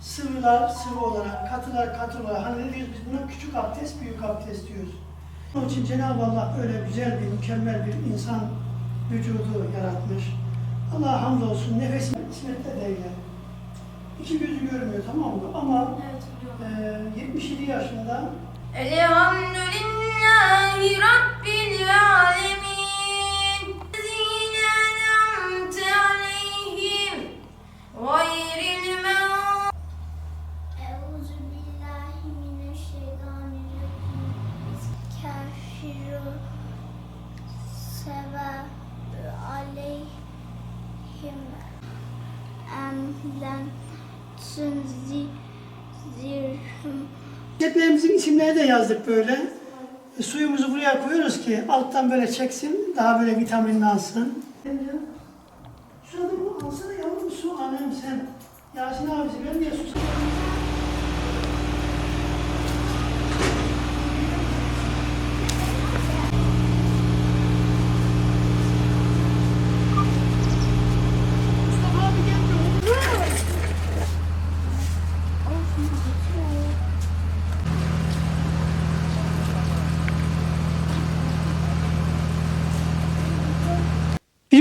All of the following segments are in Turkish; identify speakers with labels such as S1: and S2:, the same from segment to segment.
S1: sıvılar sıvı olarak, katılar katı olarak. Hani ne diyoruz biz buna küçük abdest, büyük abdest diyoruz. Onun için Cenab-ı Allah öyle güzel bir, mükemmel bir insan vücudu yaratmış. Allah'a hamdolsun nefesini ismette değil. İki gözü görmüyor tamam mı? Ama
S2: Evet
S1: e, 77 yaşında
S2: Elhamdülillahi Rabbil
S3: tunzirhum
S1: Çiçeklerimizin isimlerini de yazdık böyle. E, suyumuzu buraya koyuyoruz ki alttan böyle çeksin, daha böyle vitaminini alsın. Su adamı alsana yavrum su annem sen. Yasin abisi ben niye susam?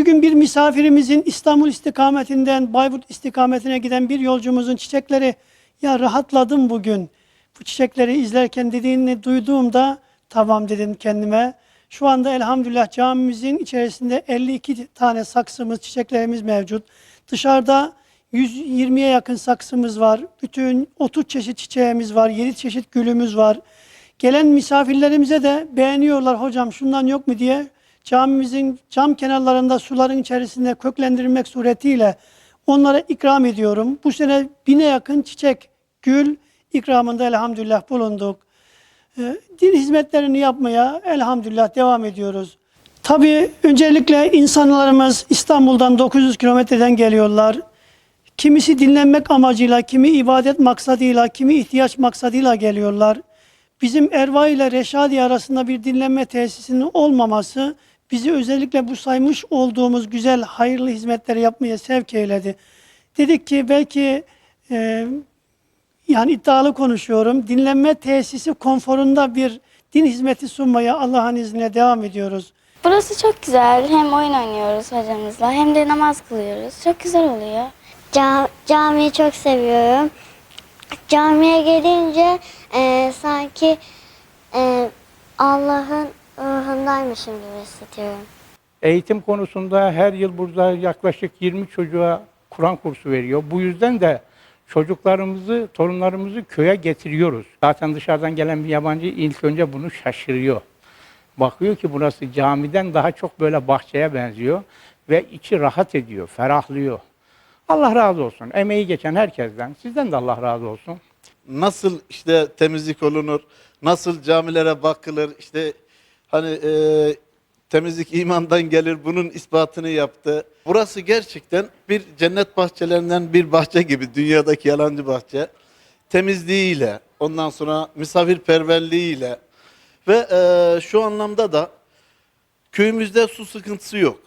S1: Gün bir misafirimizin İstanbul istikametinden Bayburt istikametine giden bir yolcumuzun çiçekleri ya rahatladım bugün. Bu çiçekleri izlerken dediğini duyduğumda tamam dedim kendime. Şu anda elhamdülillah camimizin içerisinde 52 tane saksımız, çiçeklerimiz mevcut. Dışarıda 120'ye yakın saksımız var. Bütün 30 çeşit çiçeğimiz var, 7 çeşit gülümüz var. Gelen misafirlerimize de beğeniyorlar hocam şundan yok mu diye camimizin cam kenarlarında suların içerisinde köklendirilmek suretiyle onlara ikram ediyorum. Bu sene bine yakın çiçek, gül ikramında elhamdülillah bulunduk. Ee, Din hizmetlerini yapmaya elhamdülillah devam ediyoruz. Tabii öncelikle insanlarımız İstanbul'dan 900 kilometreden geliyorlar. Kimisi dinlenmek amacıyla, kimi ibadet maksadıyla, kimi ihtiyaç maksadıyla geliyorlar. Bizim Erva ile Reşadi arasında bir dinlenme tesisinin olmaması bizi özellikle bu saymış olduğumuz güzel, hayırlı hizmetleri yapmaya sevk eyledi. Dedik ki belki e, yani iddialı konuşuyorum. Dinlenme tesisi konforunda bir din hizmeti sunmaya Allah'ın izniyle devam ediyoruz.
S4: Burası çok güzel. Hem oyun oynuyoruz hocamızla hem de namaz kılıyoruz. Çok güzel oluyor.
S3: Ca- camiyi çok seviyorum. Camiye gelince e, sanki e, Allah'ın ruhundaymışım gibi hissediyorum.
S5: Eğitim konusunda her yıl burada yaklaşık 20 çocuğa Kur'an kursu veriyor. Bu yüzden de çocuklarımızı, torunlarımızı köye getiriyoruz. Zaten dışarıdan gelen bir yabancı ilk önce bunu şaşırıyor. Bakıyor ki burası camiden daha çok böyle bahçeye benziyor ve içi rahat ediyor, ferahlıyor. Allah razı olsun. Emeği geçen herkesten, sizden de Allah razı olsun.
S6: nasıl işte temizlik olunur, nasıl camilere bakılır, işte hani e, temizlik imandan gelir bunun ispatını yaptı. Burası gerçekten bir cennet bahçelerinden bir bahçe gibi dünyadaki yalancı bahçe. Temizliğiyle, ondan sonra misafirperverliğiyle ve e, şu anlamda da köyümüzde su sıkıntısı yok.